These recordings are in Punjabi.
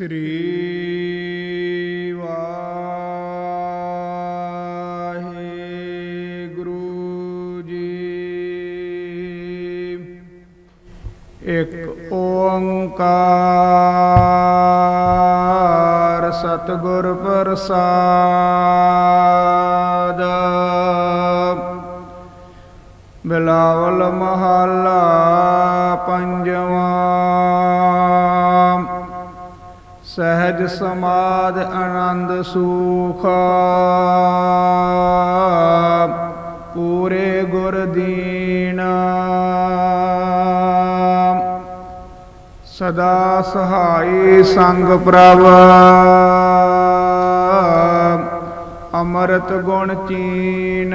ਸ੍ਰੀ ਵਾਹਿਗੁਰੂ ਜੀ। ਇੱਕ ਓੰਕਾਰ ਸਤਿਗੁਰ ਪ੍ਰਸਾਦ। ਬਿਲਾਵਲ ਮਹੱਲਾ ਪੰਜਵਾਂ ਸਹਿਜ ਸਮਾਦ ਆਨੰਦ ਸੁਖ। ਪੂਰੇ ਗੁਰ ਦੀਨ। ਸਦਾ ਸਹਾਈ ਸੰਗ ਪ੍ਰਭ। ਅੰਮ੍ਰਿਤ ਗੁਣ ਚੀਨ।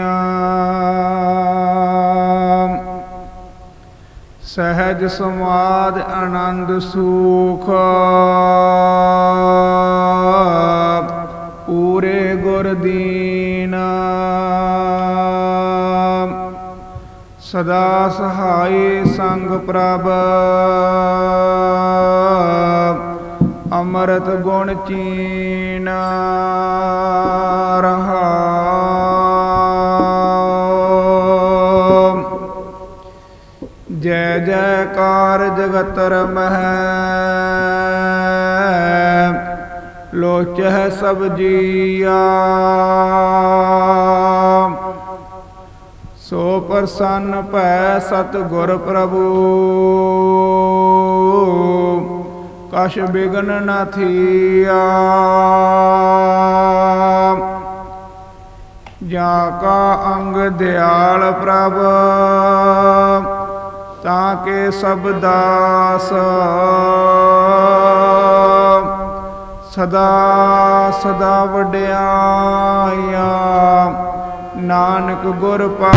ਸਹਿਜ ਸਮਾਦ ਆਨੰਦ ਸੁਖ। ਪੂਰੇ ਗੁਰ ਦੀਨ। ਸਦਾ ਸਹਾਈ ਸੰਗ ਪ੍ਰਭ। ਅੰਮ੍ਰਿਤ ਗੁਣ ਚੀਨ। ਜੈ ਜੈਕਾਰ ਜਗਤਰ ਮਹਿ। ਲੋਚਹਿ ਸਭ ਜੀਆ। ਸੋ ਪ੍ਰਸੰਨ ਭੈ ਸਤ ਗੁਰ ਪ੍ਰਭੂ। ਕਛ ਬਿਗਨ ਨ ਥੀਆ। ਜਾ ਕਾ ਅੰਗ ਦਿਆਲ ਪ੍ਰਭ। ਤਾਂ ਕੇ ਸਭ ਦਾਸ ਸਦਾ ਸਦਾ ਵਡਿਆਇਆ। ਨਾਨਕ ਗੁਰ ਪਾਸ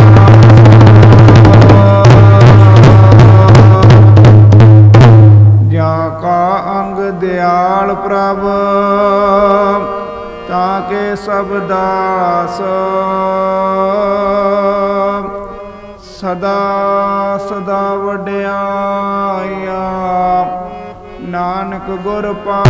ਜਾ ਕਾ ਅੰਗ ਦਿਆਲ ਪ੍ਰਭ, ਤਾਂ ਕੇ ਸਭ ਦਾਸ ਸਦਾ ਸਦਾ ਵਡਿਆਇਆ। ਨਾਨਕ ਗੁਰ ਪਾਸ